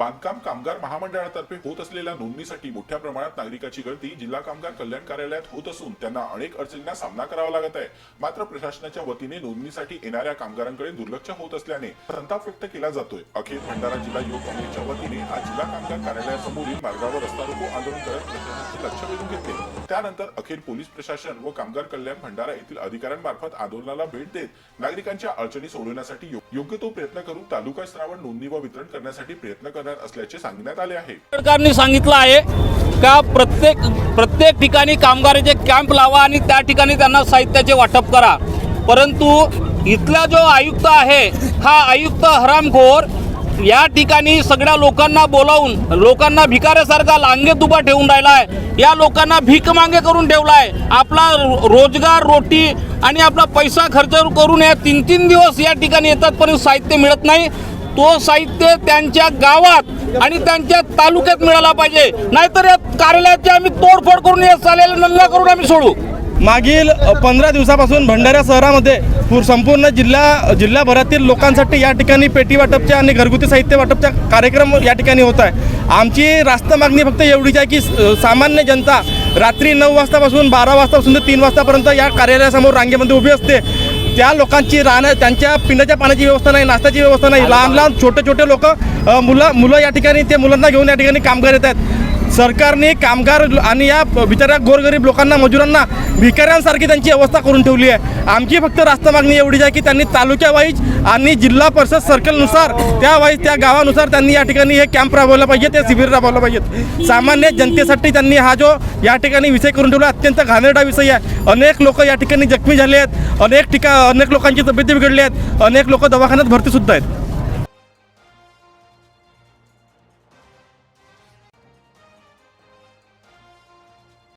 बांधकाम कामगार महामंडळातर्फे होत असलेल्या नोंदणीसाठी मोठ्या प्रमाणात नागरिकाची गर्दी जिल्हा कामगार कल्याण कार्यालयात होत असून त्यांना अनेक अडचणींना सामना करावा लागत आहे. मात्र प्रशासनाच्या वतीने नोंदणीसाठी येणाऱ्या कामगारांकडे दुर्लक्ष होत असल्याने संताप व्यक्त केला जातोय. अखेर भंडारा जिल्हा युवक काँग्रेसच्या वतीने आज जिल्हा कामगार कार्यालयासमोरील मार्गावर रस्ता रोको आंदोलन करत प्रशासनाचे लक्ष वेधून घेतले. त्यानंतर अखेर पोलीस प्रशासन व कामगार कल्याण भंडारा येथील अधिकाऱ्यांमार्फत आंदोलनाला भेट देत नागरिकांच्या अडचणी सोडवण्यासाठी योग्य तो प्रयत्न करून तालुका स्तरावर नोंदणी व वितरण करण्यासाठी प्रयत्न करणार असल्याचे सांगण्यात आले आहे. सरकारने सांगितलं आहे का प्रत्येक प्रत्येक ठिकाणी कामगाराचे कॅम्प लावा आणि त्या ठिकाणी त्यांना साहित्याचे वाटप करा. परंतु इथला जो आयुक्त आहे हा आयुक्त हरामखोर या ठिकाणी सगळ्या लोकांना बोलावून लोकांना भिकाऱ्यासारखा लांगेत उभा ठेवून राहिला आहे या लोकांना भीक मागे करून ठेवला आहे आपला रोजगार रोटी आणि आपला पैसा खर्च करून या तीन तीन दिवस या ठिकाणी येतात पण साहित्य मिळत नाही. तो साहित्य त्यांच्या गावात आणि त्यांच्या तालुक्यात मिळाला पाहिजे. नाहीतर या कार्यालयाची आम्ही तोडफोड करून या चालेल नंदा करून आम्ही सोडू. मागील पंधरा दिवसापासून भंडारा शहरामध्ये संपूर्ण जिल्हा जिल्हाभरातील लोकांसाठी या ठिकाणी पेटी वाटपच्या आणि घरगुती साहित्य वाटपच्या कार्यक्रम या ठिकाणी होत आहे. आमची रास्त मागणी फक्त एवढीच आहे की सामान्य जनता रात्री नऊ वाजतापासून बारा वाजतापासून ते तीन वाजतापर्यंत या कार्यालयासमोर रांगेमध्ये उभी असते. त्या लोकांची राहण्या त्यांच्या पिण्याच्या पाण्याची व्यवस्था नाही नाश्त्याची व्यवस्था नाही लहान लहान छोटे छोटे लोक मुलं मुलं या ठिकाणी ते मुलांना घेऊन या ठिकाणी कामगार आहेत. सरकारने कामगार आणि या बिचाऱ्या गोरगरीब लोकांना मजुरांना भिकाऱ्यांसारखी त्यांची अवस्था करून ठेवली आहे. आमची फक्त रास्ता मागणी एवढीच आहे की त्यांनी तालुक्यावाईज आणि जिल्हा परिषद सर्कलनुसार त्या वाईज त्या गावानुसार त्यांनी या ठिकाणी हे कॅम्प राबवलं पाहिजे ते शिबिर राबवलं पाहिजेत सामान्य जनतेसाठी त्यांनी हा जो या ठिकाणी विषय करून ठेवला अत्यंत घाणेरडा विषय आहे. अनेक लोक या ठिकाणी जखमी झाले आहेत. अनेक ठिका अनेक लोकांची तब्येती बिघडली आहेत. अनेक लोक दवाखान्यात भरतीसुद्धा आहेत.